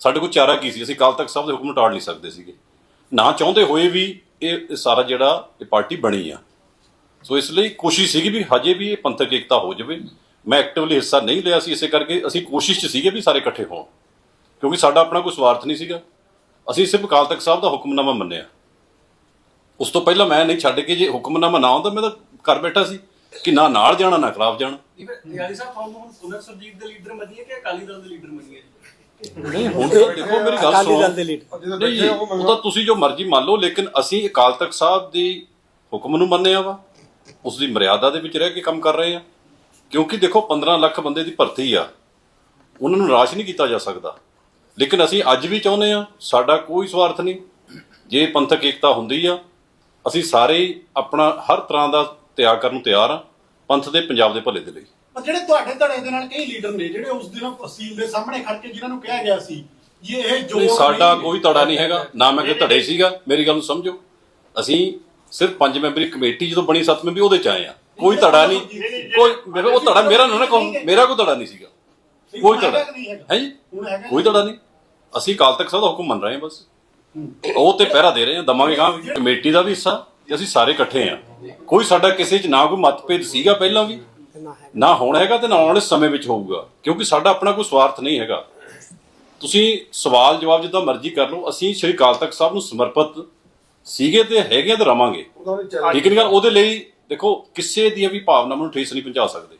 ਸਾਡੇ ਕੋਲ ਚਾਰਾ ਕੀ ਸੀ? ਅਸੀਂ ਕੱਲ ਤੱਕ ਸਭ ਦੇ ਹੁਕਮ ਟਾੜ ਨਹੀਂ ਸਕਦੇ ਸੀਗੇ। ਨਾ ਚਾਹੁੰਦੇ ਹੋਏ ਵੀ ਇਹ ਸਾਰਾ ਜਿਹੜਾ ਇਹ ਪਾਰਟੀ ਬਣੀ ਆ। ਸੋ ਇਸ ਲਈ ਕੋਸ਼ਿਸ਼ ਸੀਗੀ ਵੀ ਹਜੇ ਵੀ ਇਹ ਪੰਥਕ ਏਕਤਾ ਹੋ ਜਾਵੇ। ਮੈਂ ਐਕਟਿਵਲੀ ਹਿੱਸਾ ਨਹੀਂ ਲਿਆ ਸੀ, ਇਸੇ ਕਰਕੇ ਅਸੀਂ ਕੋਸ਼ਿਸ਼ 'ਚ ਸੀਗੇ ਵੀ ਸਾਰੇ ਇਕੱਠੇ ਹੋਣ। ਕਿਉਂਕਿ ਸਾਡਾ ਆਪਣਾ ਕੋਈ ਸਵਾਰਥ ਨਹੀਂ ਸੀਗਾ। ਅਸੀਂ ਸਿਰਫ ਅਕਾਲ ਤਖਤ ਸਾਹਿਬ ਦਾ ਹੁਕਮਨਾਮਾ ਮੰਨਿਆ। ਉਸ ਤੋਂ ਪਹਿਲਾਂ ਮੈਂ ਨਹੀਂ ਛੱਡ ਕੇ ਜੇ ਹੁਕਮਨਾਮਾ ਨਾ ਆਉਂਦਾ, ਮੈਂ ਤਾਂ ਘਰ ਬੈਠਾ ਸੀ ਕਿ ਨਾ ਨਾਲ ਜਾਣਾ, ਨਾ ਖਿਲਾਫ ਜਾਣਾ। ਨਿਆਲੀ ਸਾਹਿਬ, ਤੁਹਾਨੂੰ ਹੁਣ ਪੁਨਰ ਸਰਜੀਤ ਦੇ ਲੀਡਰ ਮੰਨੀਏ ਕਿ ਅਕਾਲੀ ਦਲ ਦੇ ਲੀਡਰ ਮੰਨੀਏ? ਨਹੀਂ ਹੁਣ ਤਾਂ ਦੇਖੋ ਮੇਰੀ ਗੱਲ ਅਕਾਲੀ ਸੁਣੋ। ਦਲ ਦੇ ਲੀਡਰ ਜਦੋਂ ਨਹੀਂ ਬੈਠੇ ਉਹ ਉਹ ਤਾਂ ਤੁਸੀਂ ਜੋ ਮਰਜ਼ੀ ਮੰਨ ਲਓ ਲੇਕਿਨ ਅਸੀਂ ਅਕਾਲ ਤਖਤ ਸਾਹਿਬ ਦੀ ਹੁਕਮ ਨੂੰ ਮੰਨਿਆ ਵਾ। ਉਸ ਦੀ ਮਰਿਆਦਾ ਦੇ ਵਿੱਚ ਰਹਿ ਕੇ ਕੰਮ ਕਰ ਰਹੇ ਆ। ਕਿਉਂਕਿ ਦੇਖੋ 15 ਲੱਖ ਬੰਦੇ ਦੀ ਭਰਤੀ ਆ। ਉਹਨਾਂ ਨੂੰ ਨਿਰਾਸ਼ ਨਹੀਂ ਕੀਤਾ ਜਾ ਸਕਦਾ। ਲੇਕਿਨ ਅਸੀਂ ਅੱਜ ਵੀ ਚਾਹੁੰਦੇ ਆ ਸਾਡਾ ਕੋਈ ਸਵਾਰਥ ਨਹੀਂ। ਜੇ ਪੰਥਕ ਏਕਤਾ ਹੁੰਦੀ ਆ ਅਸੀਂ ਸਾਰੇ ਹੀ ਆਪਣਾ ਹਰ ਤਰ੍ਹਾਂ ਦਾ ਤਿਆਗ ਕਰਨ ਨੂੰ ਤਿਆਰ ਆ ਪੰਥ ਦੇ ਪੰਜਾਬ ਦੇ ਭਲੇ ਦੇ ਲਈ। ਪਰ ਜਿਹੜੇ ਤੁਹਾਡੇ ਧੜੇ ਦੇ ਨਾਲ ਕਈ ਲੀਡਰ ਨੇ ਜਿਹੜੇ ਉਸ ਦਿਨ ਤਹਿਸੀਲ ਦੇ ਸਾਹਮਣੇ ਖੜ ਕੇ ਜਿਨ੍ਹਾਂ ਨੂੰ ਕਿਹਾ ਗਿਆ ਸੀ ਜੀ ਇਹ ਜੋ ਨਹੀਂ ਸਾਡਾ ਕੋਈ ਧੜਾ ਨਹੀਂ ਹੈਗਾ ਨਾ ਮੈਂ ਕਿ ਧੜੇ ਸੀਗਾ ਮੇਰੀ ਗੱਲ ਨੂੰ ਸਮਝੋ। ਅਸੀਂ ਸਿਰਫ ਪੰਜ ਮੈਂਬਰੀ ਕਮੇਟੀ ਜਦੋਂ ਬਣੀ ਸੱਤ ਮੈਂਬਰੀ ਉਹਦੇ ਚ ਆਏ ਆ ਕੋਈ ਧੜਾ ਨਹੀਂ ਕੋਈ ਮੇਰੇ ਉਹ ਧੜਾ ਮੇਰਾ ਨਾ ਨਾ ਕਹੋ ਮੇਰਾ ਕੋਈ ਧੜਾ ਨਹੀਂ ਸੀਗਾ। ਕੋਈ ਧੜਾ ਹੈ ਜੀ? ਕੋਈ ਧੜਾ ਨਹੀਂ? ਅਸੀਂ ਕਾਲ ਤੱਕ ਸਭ ਦਾ ਹੁਕਮ ਮੰਨ ਰਹੇ ਹਾਂ ਬਸ। ਉਹ ਤੇ ਪਹਿਰਾ ਦੇ ਰਹੇ ਹਾਂ ਦਮਾਂਗੇ ਗਾਂ ਕਮੇਟੀ ਦਾ ਵੀ ਹਿੱਸਾ ਤੇ ਅਸੀਂ ਸਾਰੇ ਇਕੱਠੇ ਆ ਕੋਈ ਸਾਡਾ ਕਿਸੇ ਚ ਨਾ ਕੋਈ ਮਤਭੇਦ ਸੀਗਾ ਪਹਿਲਾਂ ਵੀ? ਨਾ ਹੈ ਨਾ ਹੁਣ ਹੈਗਾ ਤੇ ਨਾ ਆਉਣ ਵਾਲੇ ਸਮੇਂ ਵਿੱਚ ਹੋਊਗਾ ਕਿਉਂਕਿ ਸਾਡਾ ਆਪਣਾ ਕੋਈ ਸਵਾਰਥ ਨਹੀਂ ਹੈਗਾ। ਤੁਸੀਂ ਸਵਾਲ ਜਵਾਬ ਜਿੱਦਾਂ ਮਰਜ਼ੀ ਕਰ ਲਓ ਅਸੀਂ ਸ਼੍ਰੀ ਅਕਾਲ ਤਖਤ ਸਾਹਿਬ ਨੂੰ ਸਮਰਪਿਤ ਸੀਗੇ ਤੇ ਹੈਗੇ ਤੇ ਰਵਾਂਗੇ। ਨਹੀਂ ਗੱਲ ਉਹਦੇ ਲਈ ਦੇਖੋ ਕਿਸੇ ਦੀਆਂ ਵੀ ਭਾਵਨਾਵਾਂ ਨੂੰ ਠੇਸ ਨਹੀਂ ਪਹੁੰਚਾ ਸਕਦੇ।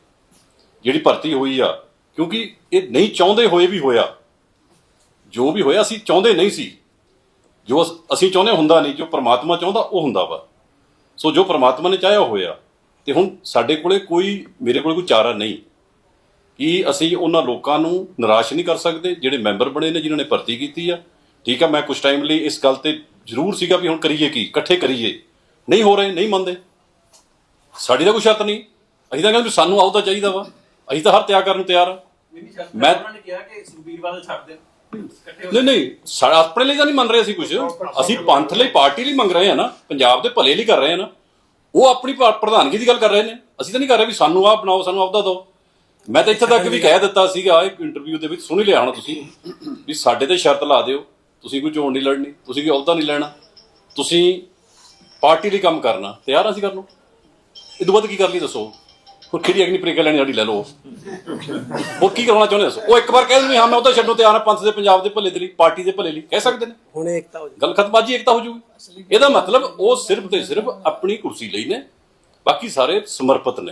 ਜਿਹੜੀ ਭਰਤੀ ਹੋਈ ਆ ਕਿਉਂਕਿ ਇਹ ਨਹੀਂ ਚਾਹੁੰਦੇ ਹੋਏ ਵੀ ਹੋਇਆ। ਜੋ ਵੀ ਹੋਇਆ ਅਸੀਂ ਚਾਹੁੰਦੇ ਨਹੀਂ ਸੀ। ਜੋ ਅਸ- ਚਾਹੁੰਦੇ ਹੁੰਦਾ ਨਹੀਂ ਜੋ ਪ੍ਰਮਾਤਮਾ ਚਾਹੁੰਦਾ ਉਹ ਹੁੰਦਾ ਵਾ। ਸੋ ਜੋ ਪ੍ਰਮਾਤਮਾ ਨੇ ਚਾਹਿਆ ਉਹ ਹੋਇਆ। ਤੇ ਹੁਣ ਸਾਡੇ ਕੋਲੇ ਕੋਈ ਮੇਰੇ ਕੋਲੇ ਕੋਈ ਚਾਰਾ ਨਹੀਂ ਕਿ ਅਸੀਂ ਉਹਨਾਂ ਲੋਕਾਂ ਨੂੰ ਨਿਰਾਸ਼ ਨਹੀਂ ਕਰ ਸਕਦੇ ਜਿਹੜੇ ਮੈਂਬਰ ਬਣੇ ਨੇ ਜਿਨ੍ਹਾਂ ਨੇ ਭਰਤੀ ਕੀਤੀ ਆ। ਠੀਕ ਆ ਮੈਂ ਕੁਝ ਟਾਈਮ ਲਈ ਇਸ ਗੱਲ ਤੇ ਜ਼ਰੂਰ ਸੀਗਾ ਵੀ ਹੁਣ ਕਰੀਏ ਕੀ ਇਕੱਠੇ ਕਰੀਏ। ਨਹੀਂ ਹੋ ਰਹੇ ਨਹੀਂ ਮੰਨਦੇ। ਸਾਡੀ ਤਾਂ ਕੋਈ ਸ਼ਰਤ ਨਹੀਂ। ਅਸੀਂ ਤਾਂ ਕਹਿੰਦੇ ਸਾਨੂੰ ਆਉਦਾ ਚਾਹੀਦਾ ਵਾ। ਅਸੀਂ ਤਾਂ ਹਰ ਤਿਆਗ ਕਰਨ ਨੂੰ ਤਿਆਰ ਆ। ਮੈਂ- ਉਹਨਾਂ ਨੇ ਕਿਹਾ ਕਿ ਸੁਖਬੀਰ ਬਾਦਲ ਛੱਡ ਹੋ ਨਹੀਂ ਨਹੀਂ ਆਪਣੇ ਲਈ ਤਾਂ ਨਹੀਂ ਮੰਨ ਰਹੇ ਅਸੀਂ ਕੁਝ ਅਸੀਂ ਪੰਥ ਲਈ ਪਾਰਟੀ ਲਈ ਮੰਗ ਰਹੇ ਹਾਂ ਨਾ। ਪੰਜਾਬ ਦੇ ਭਲੇ ਲਈ ਕਰ ਰਹੇ ਹਾਂ ਨਾ। ਉਹ ਆਪਣੀ ਪ- ਪ੍ਰਧਾਨਗੀ ਦੀ ਗੱਲ ਕਰ ਰਹੇ ਨੇ। ਅਸੀਂ ਤਾਂ ਨਹੀਂ ਕਰ ਰਹੇ ਵੀ ਸਾਨੂੰ ਆਹ ਬਣਾਓ, ਸਾਨੂੰ ਆਪਦਾ ਦਿਓ। ਮੈਂ ਤਾਂ ਇੱਥੇ ਤੱਕ ਵੀ ਕਹਿ ਦਿੱਤਾ ਸੀਗਾ, ਇੱਕ ਇੰਟਰਵਿਊ ਦੇ ਵਿੱਚ ਸੁਣ ਹੀ ਲਿਆ ਹੋਣਾ ਤੁਸੀਂ। ਵੀ ਸਾਡੇ ਤੇ ਸ਼ਰਤ ਲਾ ਦਿਓ। ਤੁਸੀਂ ਕੋਈ ਚੋਣ ਨਹੀਂ ਲੜਨੀ, ਤੁਸੀਂ ਕੋਈ ਅਹੁਦਾ ਨਹੀਂ ਲੈਣਾ। ਤੁਸੀਂ ਪਾਰਟੀ ਲਈ ਕੰਮ ਕਰਨਾ। ਤਿਆਰ ਹਾਂ ਅਸੀਂ ਕਰਨ ਨੂੰ ਇਹ ਤੋਂ ਬਾਅਦ ਕੀ ਕਰ ਲਈ ਦੱਸੋ? ਹੋਰ ਕਿਹੜੀ ਅਗਨੀ ਪ੍ਰੀਖਿਆ ਲੈਣੀ ਸਾਡੀ ਲੈ ਲਓ। ਹੋਰ ਕੀ ਕਰਨਾ ਚਾਹੁੰਦੇ ਦੱਸੋ? ਉਹ ਇੱਕ ਵਾਰ ਕਹਿ ਵੀ ਹਾਂ ਮੈਂ ਉਹਦਾ ਛੱਡੋ ਤਿਆਰ ਹਾਂ ਪੰਥ ਦੇ ਪੰਜਾਬ ਦੇ ਭਲੇ ਦੇ ਲਈ ਪਾਰਟੀ ਦੇ ਭਲੇ ਲਈ। ਕਹਿ ਸਕਦੇ ਨੇ? ਹੁਣ ਏਕਤਾ ਹੋ ਜਾਏ ਗੱਲ ਖਤਮਾਜੀ ਏਕਤਾ ਹੋ ਜੂਗੀ। ਇਹਦਾ ਮਤਲਬ ਉਹ ਸਿਰਫ ਤੇ ਸਿਰਫ ਆਪਣੀ ਕੁਰਸੀ ਲਈ ਨੇ ਬਾਕੀ ਸਾਰੇ ਸਮਰਪਿਤ ਨੇ।